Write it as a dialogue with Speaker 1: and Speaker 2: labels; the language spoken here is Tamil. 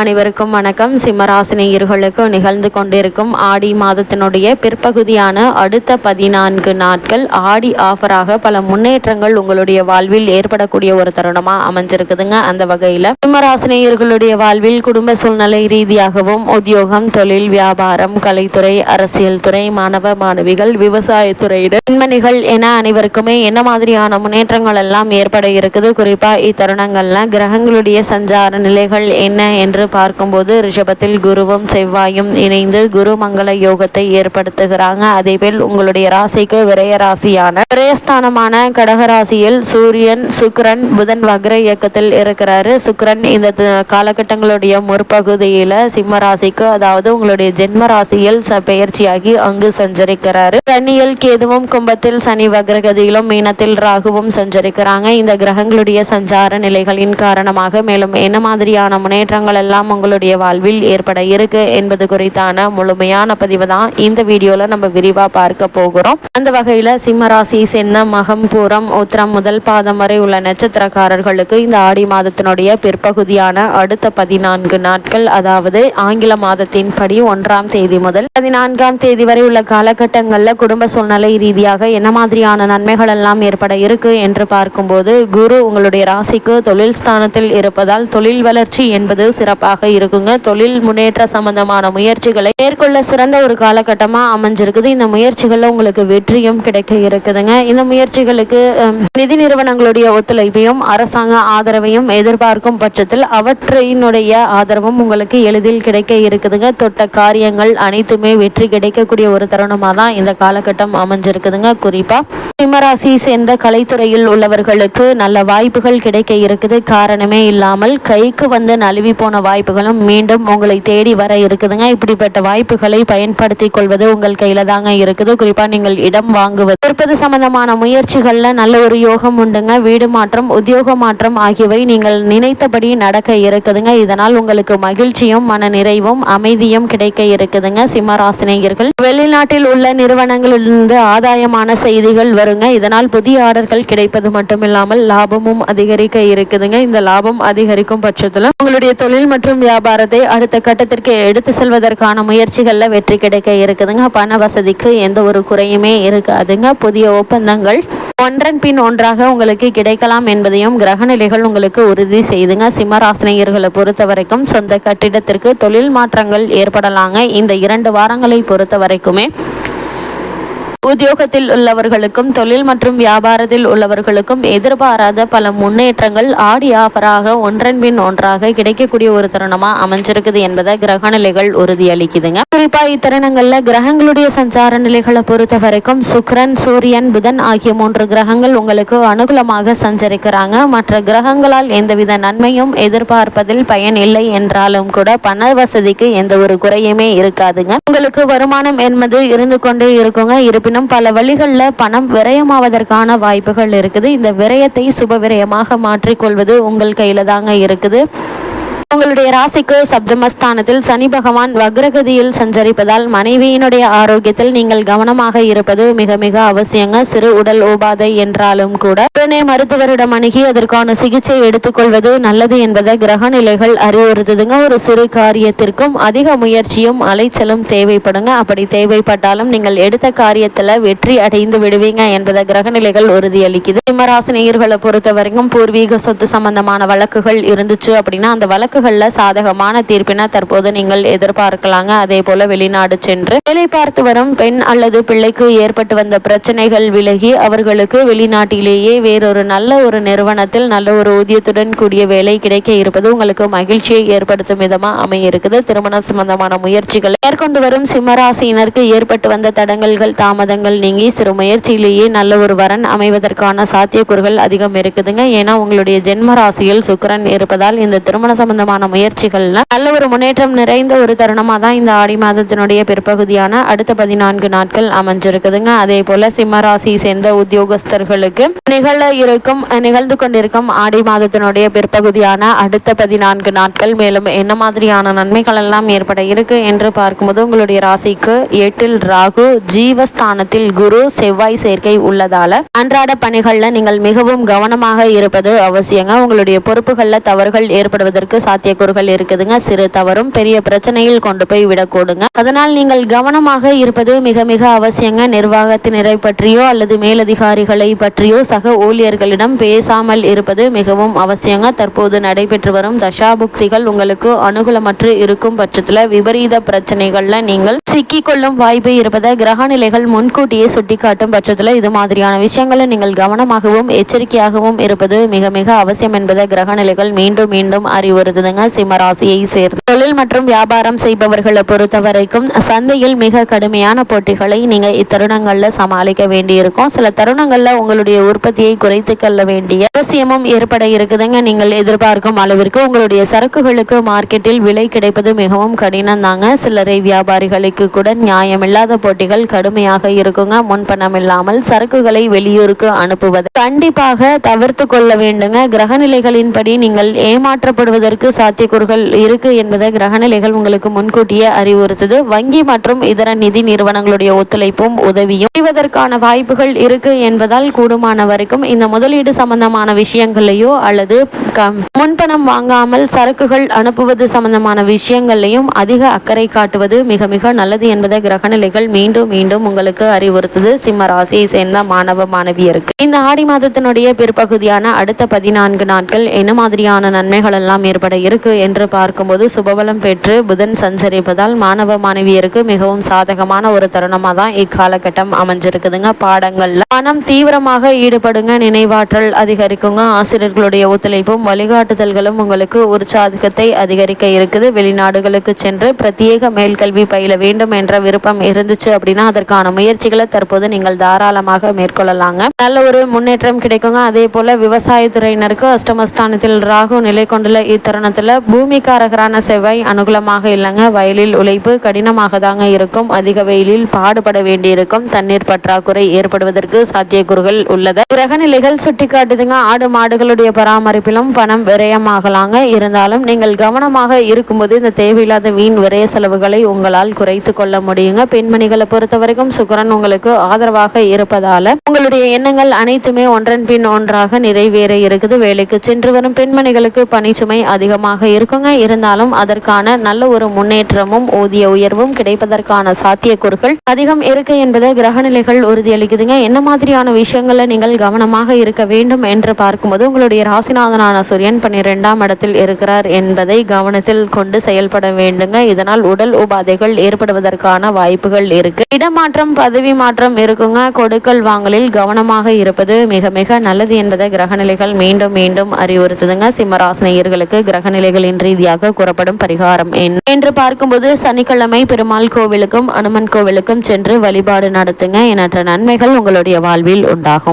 Speaker 1: அனைவருக்கும் வணக்கம். சிம்மராசினியர்களுக்கு நிகழ்ந்து கொண்டிருக்கும் ஆடி மாதத்தினுடைய பிற்பகுதியான அடுத்த பதினான்கு நாட்கள் ஆடி ஆஃபராக பல முன்னேற்றங்கள் உங்களுடைய வாழ்வில் ஏற்படக்கூடிய ஒரு தருணமா அமைஞ்சிருக்குதுங்க அந்த வகையில. சிம்மராசினியர்களுடைய வாழ்வில் குடும்ப சூழ்நிலை ரீதியாகவும் உத்தியோகம் தொழில் வியாபாரம் கலைத்துறை அரசியல் துறை மாணவ மாணவிகள் விவசாயத்துறையினர் பெண்மணிகள் என அனைவருக்குமே என்ன மாதிரியான முன்னேற்றங்கள் எல்லாம் ஏற்பட இருக்குது? குறிப்பா இத்தருணங்கள்ல கிரகங்களுடைய சஞ்சார நிலைகள் என்ன என்று பார்க்கும்போது ரிஷபத்தில் குருவும் செவ்வாயும் இணைந்து குரு மங்கள யோகத்தை ஏற்படுத்துகிறாங்க. அதேபோல் உங்களுடைய ராசிக்கு விரய ராசியான விரயஸ்தானமான கடகராசியில் சூரியன் சுக்ரன் புதன் வக்ர இயக்கத்தில் இருக்கிறாரு. சுக்ரன் இந்த காலகட்டங்களுடைய முற்பகுதியில சிம்ம ராசிக்கு அதாவது உங்களுடைய ஜென்ம ராசியில் பயிற்சியாகி பெயர்ச்சியாகி அங்கு சஞ்சரிக்கிறாரு. கண்ணியில் கேதுவும் கும்பத்தில் சனி வக்ரகதியிலும் மீனத்தில் ராகுவும் சஞ்சரிக்கிறாங்க. இந்த கிரகங்களுடைய சஞ்சார நிலைகளின் காரணமாக மேலும் என்ன மாதிரியான முன்னேற்றங்கள் எல்லாம் உங்களுடைய வாழ்வில் ஏற்பட இருக்கு என்பது குறித்தான முழுமையான பதிவு தான் இந்த வீடியோல நம்ம விரிவா பார்க்க போகிறோம். அந்த வகையில சிம்மராசி சென்ன மகம் பூரம் உத்திரம் முதல் பாதம் வரை உள்ள நட்சத்திரக்காரர்களுக்கு இந்த ஆடி மாதத்தினுடைய பிற்பகுதியான அடுத்த பதினான்கு நாட்கள் அதாவது ஆங்கில மாதத்தின் படி ஒன்றாம் தேதி முதல் பதினான்காம் தேதி வரை உள்ள காலகட்டங்களில் குடும்ப சூழ்நிலை ரீதியாக என்ன மாதிரியான நன்மைகள் எல்லாம் ஏற்பட இருக்கு என்று பார்க்கும்போது குரு உங்களுடைய ராசிக்கு தொழில் ஸ்தானத்தில் இருப்பதால் தொழில் வளர்ச்சி என்பது சிறப்பு சிறப்பாக இருக்குங்க. தொழில் முன்னேற்ற சம்பந்தமான முயற்சிகளை மேற்கொள்ள சிறந்த ஒரு காலகட்டமாக அமைஞ்சிருக்குது. இந்த முயற்சிகளில் உங்களுக்கு வெற்றியும் கிடைக்க இருக்குதுங்க. இந்த முயற்சிகளுக்கு நிதி நிறுவனங்களுடைய ஒத்துழைப்பையும் அரசாங்க ஆதரவையும் எதிர்பார்க்கும் பட்சத்தில் அவற்றினுடைய ஆதரவும் உங்களுக்கு எளிதில் கிடைக்க இருக்குதுங்க. தொட்ட காரியங்கள் அனைத்துமே வெற்றி கிடைக்கக்கூடிய ஒரு தருணமாக தான் இந்த காலகட்டம் அமைஞ்சிருக்குதுங்க. குறிப்பாக சிம்மராசி சேர்ந்த கலைத்துறையில் உள்ளவர்களுக்கு நல்ல வாய்ப்புகள் கிடைக்க இருக்குது. காரணமே இல்லாமல் கைக்கு வந்து நழுவி போன வாய்ப்புகளும் மீண்டும் உங்களை தேடி வர இருக்குதுங்க. இப்படிப்பட்ட வாய்ப்புகளை பயன்படுத்தி கொள்வது உங்கள் கையில தாங்க இருக்குது. குறிப்பா நீங்கள் இடம் வாங்குவது விற்பது சம்பந்தமான முயற்சிகள்ல நல்ல ஒரு யோகம் உண்டுங்க. வீடு மாற்றம் உத்தியோக மாற்றம் ஆகியவை நீங்கள் நினைத்தபடி நடக்க இருக்குதுங்க. இதனால் உங்களுக்கு மகிழ்ச்சியும் மன நிறைவும் அமைதியும் கிடைக்க இருக்குதுங்க. சிம்மராசினியர்கள் வெளிநாட்டில் உள்ள நிறுவனங்களிலிருந்து ஆதாயமான செய்திகள் வருங்க இதனால் புதிய ஆர்டர்கள் கிடைப்பது மட்டுமில்லாமல் லாபமும் அதிகரிக்க இருக்குதுங்க. இந்த லாபம் அதிகரிக்கும் பட்சத்தில் உங்களுடைய தொழில் மற்றும் வியாபாரத்தை அடுத்த கட்டத்திற்கு எடுத்து செல்வதற்கான முயற்சிகளில் வெற்றி கிடைக்க இருக்குதுங்க. பண வசதிக்கு எந்த ஒரு குறையுமே இருக்காதுங்க. புதிய ஒப்பந்தங்கள் ஒன்றன் பின் ஒன்றாக உங்களுக்கு கிடைக்கலாம் என்பதையும் கிரகநிலைகள் உங்களுக்கு உறுதி செய்துங்க. சிம்மராசினியர்களை பொறுத்த வரைக்கும் சொந்த கட்டிடத்திற்கு தொழில் மாற்றங்கள் ஏற்படலாங்க. இந்த இரண்டு வாரங்களை பொறுத்த வரைக்குமே உத்தியோகத்தில் உள்ளவர்களுக்கும் தொழில் மற்றும் வியாபாரத்தில் உள்ளவர்களுக்கும் எதிர்பாராத பல முன்னேற்றங்கள் ஆடி ஆஃபராக ஒன்றன் பின் ஒன்றாக கிடைக்கக்கூடிய ஒரு தருணமா அமைஞ்சிருக்குது என்பதை கிரக நிலைகள் உறுதியளிக்குதுங்க. குறிப்பா இத்தருணங்கள்ல கிரகங்களுடைய சஞ்சார நிலைகளை பொறுத்த வரைக்கும் சுக்ரன் சூரியன் புதன் ஆகிய மூன்று கிரகங்கள் உங்களுக்கு அனுகூலமாக சஞ்சரிக்கிறாங்க. மற்ற கிரகங்களால் எந்தவித நன்மையும் எதிர்பார்ப்பதில் பயன் இல்லை என்றாலும் கூட பண வசதிக்கு எந்த ஒரு குறையுமே இருக்காதுங்க. உங்களுக்கு வருமானம் என்பது இருந்து கொண்டே இருக்குங்க. இருப்பினும் பல வழிகளில் பணம் விரயமாவதற்கான வாய்ப்புகள் இருக்குது. இந்த விரயத்தை சுப விரயமாக மாற்றிக்கொள்வது உங்கள் கையில் தாங்க இருக்குது. உங்களுடைய ராசிக்கு சப்தமஸ்தானத்தில் சனி பகவான் வக்ரகதியில் சஞ்சரிப்பதால் மனைவியினுடைய ஆரோக்கியத்தில் நீங்கள் கவனமாக இருப்பது மிக மிக அவசியங்க. சிறு உடல் உபாதை என்றாலும் கூட உடனே மருத்துவரிடம் அணுகி அதற்கான சிகிச்சை எடுத்துக்கொள்வது நல்லது என்பதை கிரக நிலைகள் அறிவுறுத்துதுங்க. ஒரு சிறு காரியத்திற்கும் அதிக முயற்சியும் அலைச்சலும் தேவைப்படுங்க. அப்படி தேவைப்பட்டாலும் நீங்கள் எடுத்த காரியத்துல வெற்றி அடைந்து விடுவீங்க என்பதை கிரகநிலைகள் உறுதியளிக்குது. சிம்மராசினியர்களை பொறுத்த வரைக்கும் பூர்வீக சொத்து சம்பந்தமான வழக்குகள் இருந்துச்சு அப்படின்னா அந்த வழக்குகளில் சாதகமான தீர்ப்பினை தற்போது நீங்கள் எதிர்பார்க்கலாங்க. அதே போல வெளிநாடு சென்று வேலை பார்த்து வரும் பெண் அல்லது பிள்ளைக்கு ஏற்பட்டு வந்த பிரச்சனைகள் விலகி அவர்களுக்கு வெளிநாட்டிலேயே வேறொரு நல்ல ஒரு நிறுவனத்தில் நல்ல ஒரு ஊதியத்துடன் கூடிய வேலை கிடைக்க இருப்பது உங்களுக்கு மகிழ்ச்சியை ஏற்படுத்தும் விதமா அமைய இருக்குது திருமண சம்பந்தமான முயற்சிகளை மேற்கொண்டு வரும் சிம்மராசியினருக்கு ஏற்பட்டு வந்த தடங்கல்கள் தாமதங்கள் நீங்கி சிறு முயற்சியிலேயே நல்ல ஒரு வரன் அமைவதற்கான சாத்தியக்கூறுகள் அதிகம் இருக்குதுங்க. ஏன்னா உங்களுடைய ஜென்ம ராசியில் சுக்கரன் இருப்பதால் இந்த திருமண சம்பந்த சம்பந்தமான முயற்சிகள்ல நல்ல ஒரு முன்னேற்றம் நிறைந்த ஒரு தருணமா தான் இந்த ஆடி மாதத்தினுடைய பிற்பகுதியான அடுத்த பதினான்கு நாட்கள் அமைஞ்சிருக்குதுங்க. அதே போல சிம்ம சேர்ந்த உத்தியோகஸ்தர்களுக்கு நிகழ இருக்கும் நிகழ்ந்து கொண்டிருக்கும் ஆடி மாதத்தினுடைய பிற்பகுதியான அடுத்த பதினான்கு நாட்கள். மேலும் என்ன மாதிரியான நன்மைகள் எல்லாம் ஏற்பட இருக்கு என்று பார்க்கும்போது உங்களுடைய ராசிக்கு எட்டில் ராகு ஜீவஸ்தானத்தில் குரு செவ்வாய் சேர்க்கை உள்ளதால அன்றாட பணிகள்ல நீங்கள் மிகவும் கவனமாக இருப்பது அவசியங்க. உங்களுடைய பொறுப்புகள்ல தவறுகள் ஏற்படுவதற்கு சாத்தியக்கூறுகள் இருக்குதுங்க. சிறு தவறும் பெரிய பிரச்சனையில் கொண்டு போய் விடக்கூடுங்க. அதனால் நீங்கள் கவனமாக இருப்பது மிக மிக அவசியங்க. நிர்வாகத்தினரை பற்றியோ அல்லது மேலதிகாரிகளை பற்றியோ சக ஊழியர்களிடம் பேசாமல் இருப்பது மிகவும் அவசியங்க. தற்போது நடைபெற்று வரும் தசாபுக்திகள் உங்களுக்கு அனுகூலமற்று இருக்கும் பட்சத்தில் விபரீத பிரச்சனைகள்ல நீங்கள் சிக்கிக்கொள்ளும் வாய்ப்பு இருப்பதை கிரக நிலைகள் முன்கூட்டியே சுட்டிக்காட்டும் பட்சத்தில் இது மாதிரியான விஷயங்களை நீங்கள் கவனமாகவும் எச்சரிக்கையாகவும் இருப்பது மிக மிக அவசியம் என்பதை கிரக நிலைகள் மீண்டும் மீண்டும் அறிவுறுத்துதுங்க சிம்ம சிம்மராசியை சேர்ந்து தொழில் மற்றும் வியாபாரம் செய்பவர்களை பொறுத்த வரைக்கும் சந்தையில் மிக கடுமையான போட்டிகளை நீங்க இத்தருணங்கள்ல சமாளிக்க வேண்டியிருக்கும். சில தருணங்கள்ல உங்களுடைய உற்பத்தியை குறைத்து கொள்ள வேண்டிய அவசியமும் ஏற்பட இருக்குதுங்க. நீங்கள் எதிர்பார்க்கும் அளவிற்கு உங்களுடைய சரக்குகளுக்கு மார்க்கெட்டில் விலை கிடைப்பது மிகவும் கடினம் தாங்க சில்லறை வியாபாரிகளுக்கு கூட நியாயமில்லாத போட்டிகள் கடுமையாக இருக்குங்க. முன்பணம் இல்லாமல் சரக்குகளை வெளியூருக்கு அனுப்புவது கண்டிப்பாக தவிர்த்து கொள்ள வேண்டுங்க. கிரகநிலைகளின்படி நீங்கள் ஏமாற்றப்படுவதற்கு சாத்தியக்கூறுகள் இருக்கு என்பதை கிரகநிலைகள் உங்களுக்கு முன்கூட்டியே அறிவுறுத்துது. வங்கி மற்றும் இதர நிதி நிறுவனங்களுடைய ஒத்துழைப்பும் உதவியும் செய்வதற்கான வாய்ப்புகள் இருக்கு என்பதால் கூடுமான வரைக்கும் இந்த முதலீடு சம்பந்தமான விஷயங்களையோ அல்லது முன்பணம் வாங்காமல் சரக்குகள் அனுப்புவது சம்பந்தமான விஷயங்களையும் அதிக அக்கறை காட்டுவது மிக மிக நல்லது என்பதை கிரகநிலைகள் மீண்டும் மீண்டும் உங்களுக்கு அறிவுறுத்துது. சிம்ம ராசியை சேர்ந்த மாணவ மாணவியருக்கு. இந்த ஆடி மாதத்தினுடைய பிற்பகுதியான அடுத்த பதினான்கு நாட்கள் என்ன மாதிரியான நன்மைகள் எல்லாம் ஏற்பட இருக்கு என்று பார்க்கும்போது சுபபலம் பெற்று புதன் சஞ்சரிப்பதால் மாணவ மாணவியருக்கு மிகவும் சாதகமான ஒரு தருணமாக தான் இக்காலகட்டம் அமைஞ்சிருக்குதுங்க. பாடங்கள்ல மனம் தீவிரமாக ஈடுபடுங்க நினைவாற்றல் அதிகரிக்குங்க. ஆசிரியர்களுடைய ஒத்துழைப்பும் வழிகாட்டுதல்களும் உங்களுக்கு உற்சாகத்தை அதிகரிக்க இருக்குது. வெளிநாடுகளுக்கு சென்று பிரத்யேக மேல்கல்வி பயில வேண்டும் என்ற விருப்பம் இருந்துச்சு அப்படின்னா அதற்கான முயற்சிகளை தற்போது நீங்கள் தாராளமாக மேற்கொள்ளலாங்க. நல்ல ஒரு முன்னேற்றம் கிடைக்குங்க. அதே போல விவசாயத்துறையினருக்கு அஷ்டமஸ்தானத்தில் ராகு நிலை கொண்டுள்ள இத்தருணத்துல பூமிக்காரகரான செவ்வாய் அனுகூலமாக இல்லைங்க. வயலில் உழைப்பு கடினமாக தாங்க இருக்கும். அதிக வெயிலில் பாடுபட வேண்டியிருக்கும். தண்ணீர் பற்றாக்குறை ஏற்படுவதற்கு சாத்தியக்கூறுகள் உள்ளது. கிரகநிலைகள் சுட்டிக்காட்டுதுங்க. ஆடு மாடுகளுடைய பராமரிப்பிலும் பணம் விரயமாகலாங்க. இருந்தாலும் நீங்கள் கவனமாக இருக்கும்போது இந்த தேவையில்லாத வீண் விரய செலவுகளை உங்களால் குறைத்து கொள்ள முடியுங்க. பெண்மணிகளை பொறுத்த வரைக்கும் சுக்கரன் உங்களுக்கு ஆதரவாக இருப்பதால உங்களுடைய எண்ணங்கள் அனைத்துமே ஒன்றன் பின் ஒன்றாக நிறைவேற இருக்குது. வேலைக்கு சென்று வரும் பெண்மணிகளுக்கு பணிச்சுமை அதிகமாக இருக்குங்க. இருந்தாலும் அதற்கான நல்ல ஒரு முன்னேற்றமும் ஊதிய உயர்வும் கிடைப்பதற்கான சாத்தியக்கூறுகள் அதிகம் இருக்கு என்பதை கிரகநிலைகள் உறுதியளிக்குதுங்க. என்ன மாதிரியான விஷயங்களை நீங்கள் கவனமாக இருக்க வேண்டும் என்று பார்க்கும்போது உங்களுடைய ராசிநாதனான சூரியன் பன்னிரெண்டாம் இடத்தில் இருக்கிறார் என்பதை கவனத்தில் கொண்டு செயல்பட வேண்டுங்க. இதனால் உடல் உபாதைகள் ஏற்படுவதற்கான வாய்ப்புகள் இருக்கு. இடமாற்றம் பதவி மாற்றம் இருக்குங்க. கொடுக்கல் வாங்கலில் கவனமாக இருப்பது மிக மிக நல்லது என்பதை கிரகநிலைகள் மீண்டும் மீண்டும் அறிவுறுத்துதுங்க. சிம்மராசினியர்களுக்கு நிலைகளின் ரீதியாக கூறப்படும் பரிகாரம் என்று பார்க்கும்போது சனிக்கிழமை பெருமாள் கோவிலுக்கும் அனுமன் கோவிலுக்கும் சென்று வழிபாடு நடத்துங்க. எண்ணற்ற நன்மைகள் உங்களுடைய வாழ்வில் உண்டாகும்.